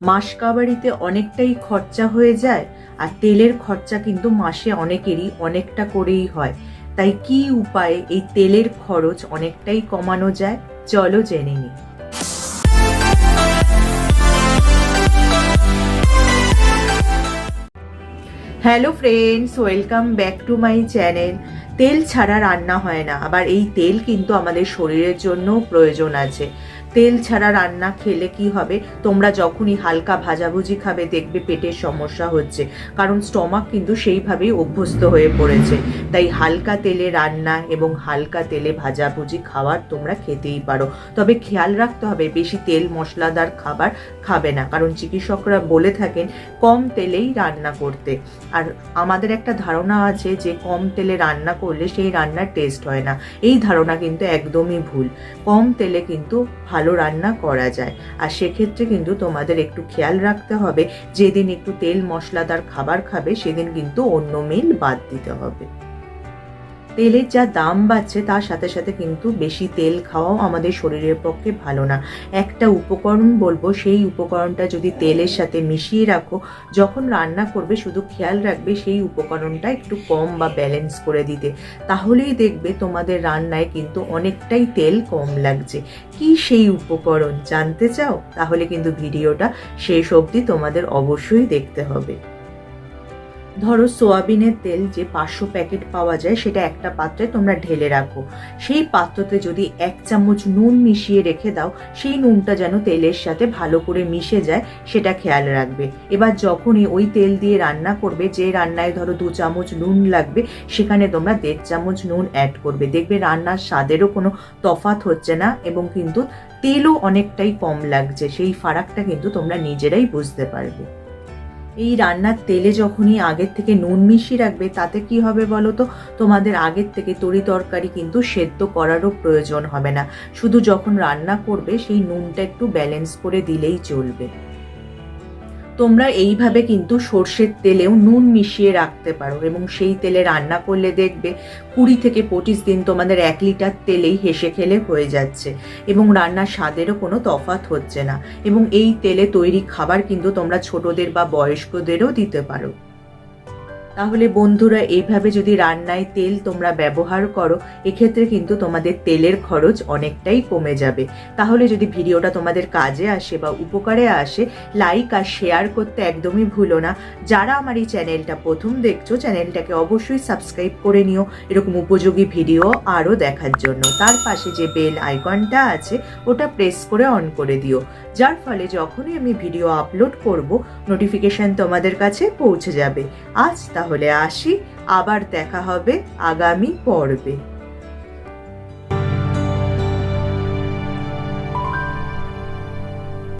মাসকাবারিতে অনেকটাই খরচা হয়ে যায় আর তেলের খরচা কিন্তু মাসে অনেকেরই অনেকটা করেই হয়। তাই কি উপায়ে এই তেলের খরচ অনেকটাই কমানো যায়? চলো জেনে নিই। Hello friends welcome back to my channel তেল ছাড়া রান্না হয় না, আবার এই তেল কিন্তু আমাদের শরীরের জন্য প্রয়োজন আছে। তেল ছাড়া রান্না খেলে কি হবে? তোমরা যখনই হালকা ভাজাভুজি খাবে, দেখবে পেটের সমস্যা হচ্ছে। কারণ স্টমাক কিন্তু সেইভাবেই অভ্যস্ত হয়ে পড়েছে। তাই হালকা তেলে রান্না এবং হালকা তেলে ভাজাভুজি খাবার তোমরা খেতেই পারো। তবে খেয়াল রাখতে হবে, বেশি তেল মশলাদার খাবার খাবে না। কারণ চিকিৎসকরা বলে থাকেন, কম তেলেই রান্না করতে। আর আমাদের একটা ধারণা আছে যে, কম তেলে রান্না করলে সেই রান্নার টেস্ট হয় না। এই ধারণা কিন্তু একদমই ভুল। কম তেলে কিন্তু ভালো রান্না করা যায়। আর সেক্ষেত্রে কিন্তু তোমাদের একটু খেয়াল রাখতে হবে, যেদিন একটু তেল মশলাদার খাবার খাবে, সেদিন কিন্তু অন্য মিল বাদ দিতে হবে। তেলের যা দাম বাড়ছে, তার সাথে সাথে কিন্তু বেশি তেল খাওয়াও আমাদের শরীরের পক্ষে ভালো না। একটা উপকরণ বলব, সেই উপকরণটা যদি তেলের সাথে মিশিয়ে রাখো, যখন রান্না করবে শুধু খেয়াল রাখবে সেই উপকরণটা একটু কম বা ব্যালেন্স করে দিতে। তাহলেই দেখবে তোমাদের রান্নায় কিন্তু অনেকটাই তেল কম লাগছে। কি সেই উপকরণ, জানতে চাও? তাহলে কিন্তু ভিডিওটা শেষ অবধি তোমাদের অবশ্যই দেখতে হবে। ধরো সোয়াবিনের তেল যে পাঁচশো প্যাকেট পাওয়া যায়, সেটা একটা পাত্রে তোমরা ঢেলে রাখো। সেই পাত্রতে যদি এক চামচ নুন মিশিয়ে রেখে দাও, সেই নুনটা যেন তেলের সাথে ভালো করে মিশে যায়, সেটা খেয়াল রাখবে। এবার যখনই ওই তেল দিয়ে রান্না করবে, যে রান্নায় ধরো দু চামচ নুন লাগবে, সেখানে তোমরা দেড় চামচ নুন অ্যাড করবে। দেখবে রান্নার স্বাদেরও কোনো তফাত হচ্ছে না এবং কিন্তু তেলও অনেকটাই কম লাগছে। সেই ফারাকটা কিন্তু তোমরা নিজেরাই বুঝতে পারবে। এই রান্নার তেলে যখনই আগের থেকে নুন মিশিয়ে রাখবে, তাতে কি হবে বলো তো? তোমাদের আগের থেকে তরি তরকারি কিন্তু সেদ্ধ করারও প্রয়োজন হবে না। শুধু যখন রান্না করবে, সেই নুনটা একটু ব্যালেন্স করে দিলেই চলবে। তোমরা এইভাবে কিন্তু সর্ষের তেলেও নুন মিশিয়ে রাখতে পারো এবং সেই তেলে রান্না করলে দেখবে কুড়ি থেকে পঁচিশ দিন তোমাদের এক লিটার তেলেই হেসে খেলে হয়ে যাচ্ছে এবং রান্নার স্বাদেরও কোনো তফাত হচ্ছে না এবং এই তেলে তৈরি খাবার কিন্তু তোমরা ছোটদের বা বয়স্কদেরও দিতে পারো। তাহলে বন্ধুরা এইভাবে যদি রান্নায় তেল তোমরা ব্যবহার করো, এক্ষেত্রে কিন্তু তোমাদের তেলের খরচ অনেকটাই কমে যাবে। তাহলে যদি ভিডিওটা তোমাদের কাজে আসে বা উপকারে আসে লাইক আর শেয়ার করতে একদমই ভুলো না। যারা আমার এই চ্যানেলটা প্রথম দেখছ, চ্যানেলটাকে অবশ্যই সাবস্ক্রাইব করে নিও। এরকম উপযোগী ভিডিও আরও দেখার জন্য। তার পাশে যে বেল আইকনটা আছে, ওটা প্রেস করে অন করে দিও। যার ফলে যখনই আমি ভিডিও আপলোড করব নোটিফিকেশন তোমাদের কাছে পৌঁছে যাবে। আজ তাহলে আসি আবার দেখা হবে আগামী পর্বে।